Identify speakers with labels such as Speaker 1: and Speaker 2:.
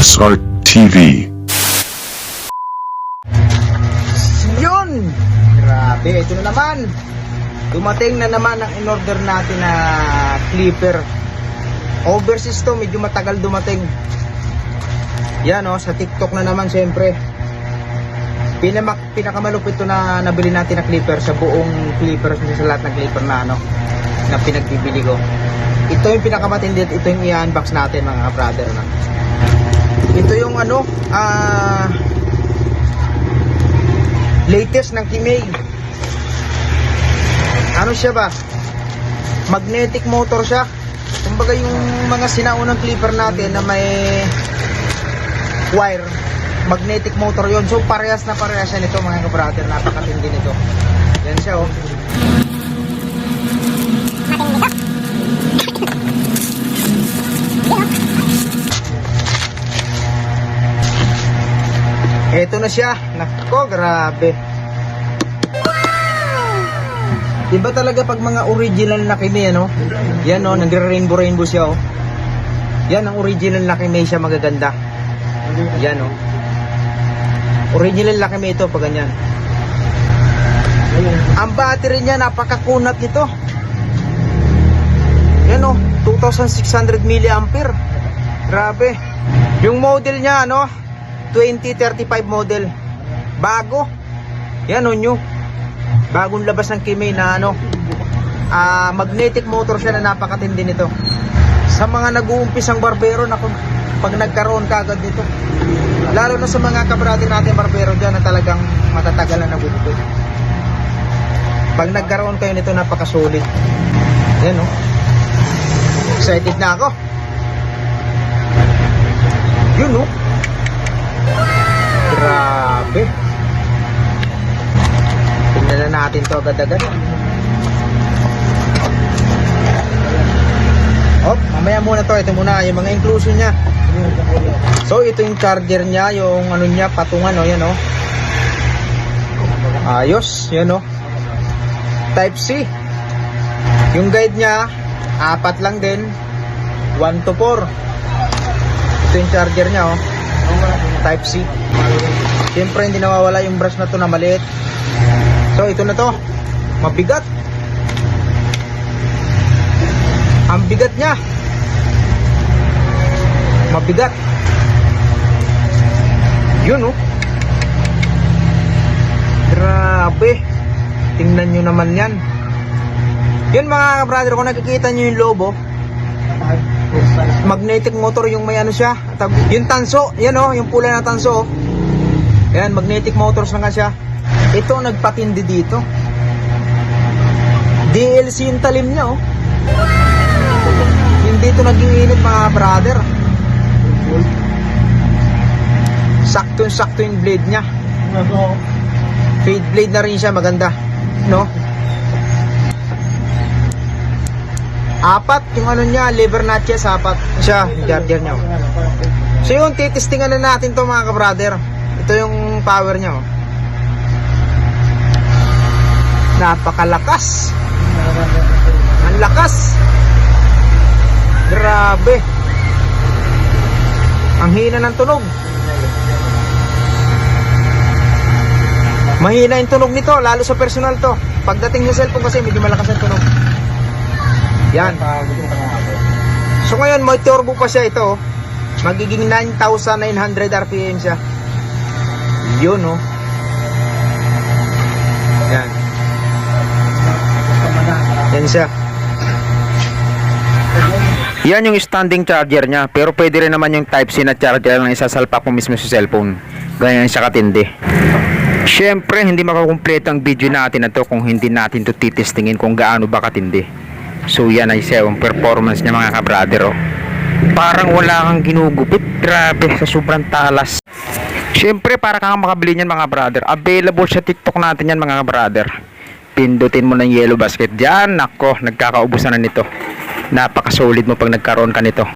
Speaker 1: Boss Art TV.
Speaker 2: Yun! Grabe, ito na naman. Dumating na naman ang in-order natin na clipper. Overseas to, medyo matagal dumating. Yan o, sa TikTok na naman syempre. Pinamak, pinakamalupit to na nabili natin na clipper sa buong clipper sa lahat ng clipper na ano na pinagbibili ko. Ito yung pinakamatindi at ito yung i-unbox natin mga brother na. Ito yung ano, ah latest ng Kimei. Ano siya ba? Magnetic motor siya. Kumbaga yung mga sinaunang clipper natin na may wire, magnetic motor yon. So parehas na parehas siya nito mga kabrother. Napakatindi nito. Yan siya oh. Eto na siya. Nako, grabe. Diba talaga pag mga original na kimi, ano? Yan, oh, nagre-rainbow rainbow siya, oh. Yan, ang original na kimi siya magaganda. Yan, oh. Original na kimi ito pag ganyan. Ang battery niya, napakakunat nito. Yan, oh, 2,600 milliampere. Grabe. Yung model niya, ano, 2035 model. Bago. Yan o nyo. Bagong labas ng Kimei na ano. ah magnetic motor siya na napakatindi nito. Sa mga nag-uumpisang barbero, naku, pag nagkaroon ka agad nito. Lalo na sa mga kabrati natin barbero dyan na talagang matatagalan na buto. Pag nagkaroon kayo nito, napakasulit. Yan o. Excited na ako. Yun o. Grabe. Tingnan na natin to agad-agad. Oh, mamaya muna to. Ito muna, yung mga inclusion niya. So, ito yung charger niya, yung ano niya, patungan, oh, yan, oh. Ayos, yan, oh. Type C. Yung guide niya, apat lang din. 1 to 4. Ito yung charger niya, oh. Type C. Siyempre hindi nawawala yung brush na to na maliit. So ito na to. Mabigat. Ang bigat niya. Mabigat. Yun oh. Grabe. Tingnan nyo naman yan. Yun mga brother, kung nakikita nyo yung lobo, magnetic motor yung may ano siya. Yung tanso yan oh yung pula na tanso oh. yan magnetic motors na nga siya. Ito nagpatindi dito. DLC yung talim niya oh. Hindi ito naging init mga brother. Sakto yung sakto yung blade niya. Fade blade na rin siya maganda. No apat yung ano niya liver notches apat. Siya charger niya oh. so yun titistingan na natin to mga kabrader ito yung power niya oh. napakalakas. Ang lakas. Grabe. Ang hina ng tunog. Mahina yung tunog nito lalo sa personal to. Pagdating sa cellphone kasi medyo malakas ang tunog yan. So ngayon, may turbo pa siya ito. oh. Magiging 9,900 RPM siya. Yun, oh. Yan. Yan siya. Yan yung standing charger niya. Pero pwede rin naman yung Type-C na charger na isasalpak mo mismo sa cellphone. Ganyan siya katindi. Siyempre, hindi makakumpleto ang video natin na to kung hindi natin to titistingin kung gaano ba katindi. So yan ay siya performance niya mga kabrader oh. Parang wala kang ginugupit. Grabe sa sobrang talas. Siyempre para kang makabili niyan mga brother Available sa TikTok natin yan mga brother Pindutin mo ng yellow basket. Diyan nako nagkakaubusan na nito. Napakasolid mo pag nagkaroon ka nito